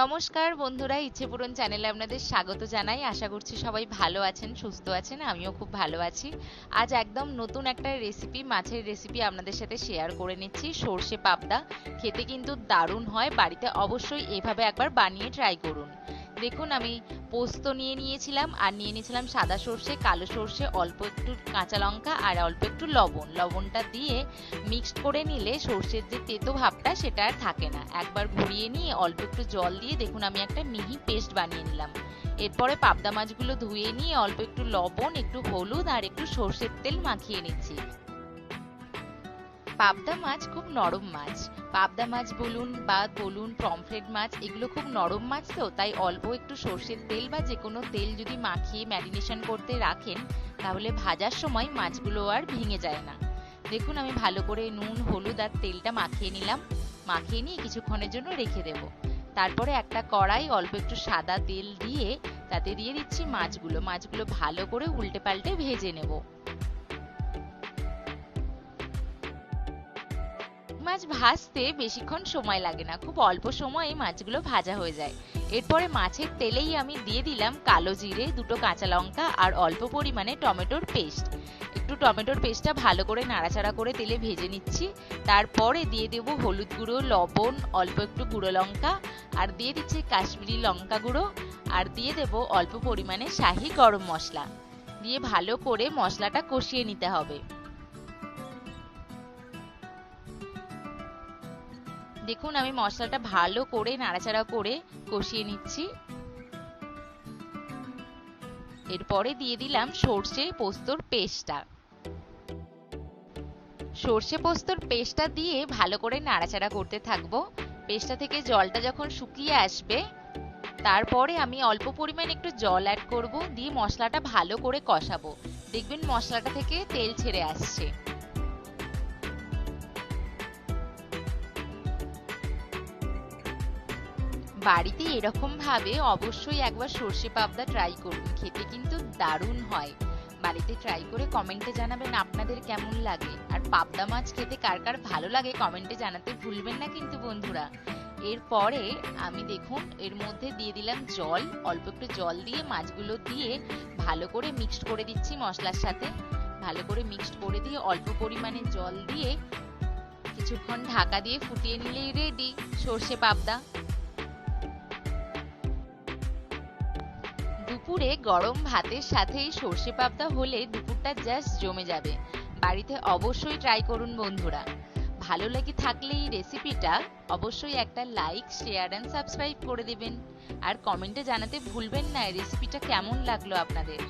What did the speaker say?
নমস্কার বন্ধুরা ইচ্ছেপূরণ চ্যানেলে আপনাদের স্বাগত জানাই। আশা করছি সবাই ভালো আছেন, সুস্থ আছেন, আমিও খুব ভালো আছি। আজ একদম নতুন একটা রেসিপি মাছের রেসিপি আপনাদের সাথে শেয়ার করে নিচ্ছি, সর্ষে পাবদা। খেতে কিন্তু দারুণ হয়, বাড়িতে অবশ্যই এভাবে একবার বানিয়ে ট্রাই করুন। দেখুন, আমি পোস্ত নিয়ে নিয়েছিলাম আর নিয়ে নিয়েছিলাম সাদা সর্ষে, কালো সর্ষে, অল্প একটু কাঁচা লঙ্কা আর অল্প একটু লবণ। লবণটা দিয়ে মিক্সড করে নিলে সর্ষের যে তেতো ভাবটা সেটা আর থাকে না। একবার ঘুরিয়ে নিয়ে অল্প একটু জল দিয়ে দেখুন, আমি একটা মিহি পেস্ট বানিয়ে নিলাম। এরপরে পাবদা মাছগুলো ধুয়ে নিয়ে অল্প একটু লবণ, একটু হলুদ আর একটু সর্ষের তেল মাখিয়ে নিচ্ছি। পাবদা মাছ খুব নরম মাছ। পাবদা মাছ বলুন বা বলুন, পমফ্রেট মাছ, এগুলো খুব নরম মাছ তো, তাই অল্প একটু সর্ষের তেল বা যে কোনো তেল যদি মাখিয়ে ম্যারিনেশন করতে রাখেন, তাহলে ভাজার সময় মাছগুলো আর ভেঙে যায় না। দেখুন, আমি ভালো করে নুন, হলুদ আর তেলটা মাখিয়ে নিলাম। মাখিয়ে নিয়ে কিছুক্ষণের জন্য রেখে দেব। তারপরে একটা কড়াই অল্প একটু সাদা তেল দিয়ে, তাতে দিয়ে দিচ্ছি মাছগুলো। মাছগুলো ভালো করে উল্টে পাল্টে ভেজে নেব। মাছ ভাজতে বেশিক্ষণ সময় লাগে না। খুব অল্প সময়ে মাছগুলো ভাজা হয়ে যায়। এরপরে মাছের তেলেই আমি দিয়ে দিলাম কালো জিরে, দুটো কাঁচা লঙ্কা আর অল্প পরিমাণে টমেটোর পেস্ট। একটু টমেটোর পেস্টটা ভালো করে নাড়াচাড়া করে তেলে ভেজে নিচ্ছি। তারপরে দিয়ে দেবো হলুদ গুঁড়ো, লবণ, অল্প একটু গুঁড়ো লঙ্কা আর দিয়ে দিচ্ছি কাশ্মীরি লঙ্কা গুঁড়ো আর দিয়ে দেব অল্প পরিমাণে শাহি গরম মশলা। দিয়ে ভালো করে মশলাটা কষিয়ে নিতে হবে। দেখুন, আমি মশলাটা ভালো করে নাড়াচাড়া করে কষিয়ে নিচ্ছি। এরপরে দিয়ে দিলাম সর্ষে পোস্তর পেস্টটা। সর্ষে পোস্তর পেস্টটা দিয়ে ভালো করে নাড়াচাড়া করতে থাকব। পেস্টটা থেকে জলটা যখন শুকিয়ে আসবে, তারপরে আমি অল্প পরিমাণ একটু জল অ্যাড করব, দিয়ে মশলাটা ভালো করে কষাবো। দেখবেন মশলাটা থেকে তেল ছেড়ে আসছে। বাড়িতে এরকম ভাবে অবশ্যই একবার সর্ষে পাবদা ট্রাই করুন। খেতে কিন্তু দারুণ হয়। বাড়িতে ট্রাই করে কমেন্টে জানাবেন আপনাদের কেমন লাগে। আর পাবদা মাছ খেতে কার কার ভালো লাগে কমেন্টে জানাতে ভুলবেন না কিন্তু বন্ধুরা। এরপরে আমি দেখুন, এর মধ্যে দিয়ে দিলাম জল। অল্প একটু জল দিয়ে মাছগুলো দিয়ে ভালো করে মিক্সড করে দিচ্ছি মশলার সাথে। ভালো করে মিক্সড করে দিয়ে অল্প পরিমাণে জল দিয়ে কিছুক্ষণ ঢাকা দিয়ে ফুটিয়ে নিলেই রেডি সর্ষে পাবদা। দুপুরে গরম ভাতের সাথেই সর্ষে পাবদা হলে দুপুরটা জাস্ট জমে যাবে। বাড়িতে অবশ্যই ট্রাই করুন বন্ধুরা। ভালো লাগে থাকলে এই রেসিপিটা অবশ্যই একটা লাইক শেয়ার অ্যান্ড সাবস্ক্রাইব করে দেবেন। আর কমেন্টে জানাতে ভুলবেন না রেসিপিটা কেমন লাগল আপনাদের।